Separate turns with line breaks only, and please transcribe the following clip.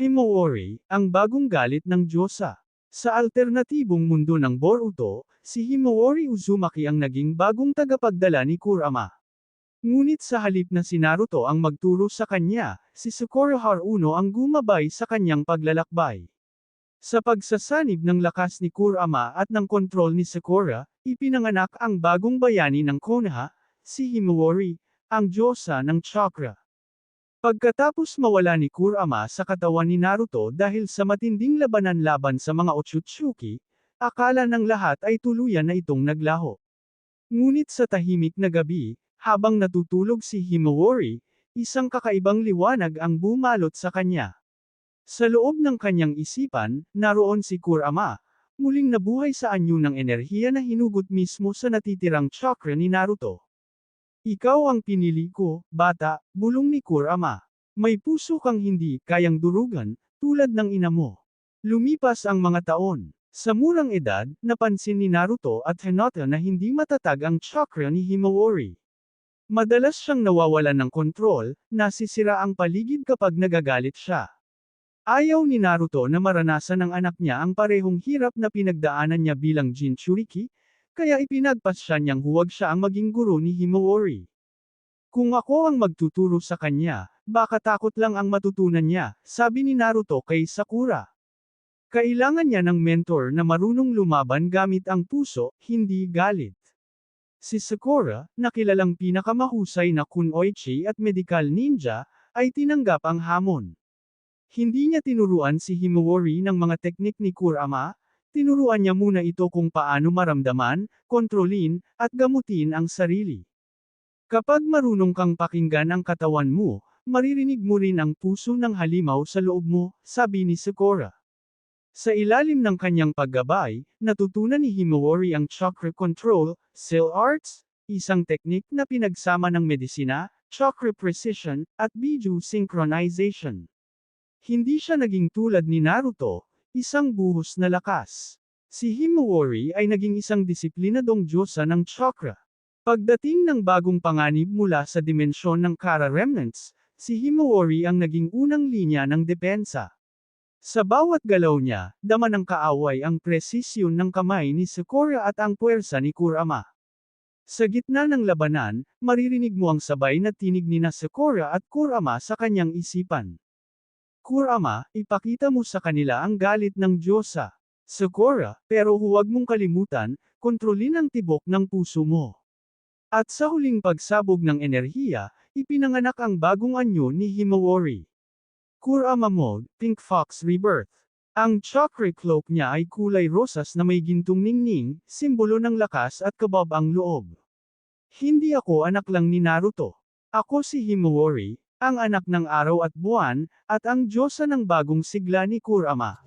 Himawari, ang bagong galit ng Diyosa. Sa alternatibong mundo ng Boruto, si Himawari Uzumaki ang naging bagong tagapagdala ni Kurama. Ngunit sa halip na si Naruto ang magturo sa kanya, si Sakura Haruno ang gumabay sa kanyang paglalakbay. Sa pagsasanib ng lakas ni Kurama at ng kontrol ni Sakura, ipinanganak ang bagong bayani ng Konoha, si Himawari, ang Diyosa ng Chakra. Pagkatapos mawala ni Kurama sa katawan ni Naruto dahil sa matinding labanan laban sa mga Otsutsuki, akala ng lahat ay tuluyan na itong naglaho. Ngunit sa tahimik na gabi, habang natutulog si Himawari, isang kakaibang liwanag ang bumalot sa kanya. Sa loob ng kanyang isipan, naroon si Kurama, muling nabuhay sa anyo ng enerhiya na hinugot mismo sa natitirang chakra ni Naruto. Ikaw ang pinili ko, bata, bulong ni Kurama. May puso kang hindi kayang durugan, tulad ng ina mo. Lumipas ang mga taon. Sa murang edad, napansin ni Naruto at Hinata na hindi matatag ang chakra ni Himawari. Madalas siyang nawawalan ng kontrol, nasisira ang paligid kapag nagagalit siya. Ayaw ni Naruto na maranasan ng anak niya ang parehong hirap na pinagdaanan niya bilang Jinchuriki, kaya ipinagpas siya niyang huwag siya ang maging guro ni Himawari. Kung ako ang magtuturo sa kanya, baka takot lang ang matutunan niya, sabi ni Naruto kay Sakura. Kailangan niya ng mentor na marunong lumaban gamit ang puso, hindi galit. Si Sakura, na kilalang pinakamahusay na kunoichi at medical ninja, ay tinanggap ang hamon. Hindi niya tinuruan si Himawari ng mga teknik ni Kurama, tinuruan niya muna ito kung paano maramdaman, kontrolin, at gamutin ang sarili. Kapag marunong kang pakinggan ang katawan mo, maririnig mo rin ang puso ng halimaw sa loob mo, sabi ni Sakura. Sa ilalim ng kanyang paggabay, natutunan ni Himawari ang chakra control, cell arts, isang teknik na pinagsama ng medisina, chakra precision, at biju synchronization. Hindi siya naging tulad ni Naruto, isang buhos na lakas. Si Himawari ay naging isang disiplinadong diyosa ng chakra. Pagdating ng bagong panganib mula sa dimensyon ng Kara Remnants, si Himawari ang naging unang linya ng depensa. Sa bawat galaw niya, dama ng kaaway ang presisyon ng kamay ni Sakura at ang puwersa ni Kurama. Sa gitna ng labanan, maririnig mo ang sabay na tinig ni na Sakura at Kurama sa kanyang isipan. Kurama, ipakita mo sa kanila ang galit ng Diyosa. Sakura, pero huwag mong kalimutan, kontrolin ang tibok ng puso mo. At sa huling pagsabog ng enerhiya, ipinanganak ang bagong anyo ni Himawari. Kurama Mode, Pink Fox Rebirth. Ang chakra cloak niya ay kulay rosas na may gintong ningning, simbolo ng lakas at kabab ang loob. Hindi ako anak lang ni Naruto. Ako si Himawari, ang anak ng araw at buwan, at ang Diyosa ng bagong sigla ni Kurama.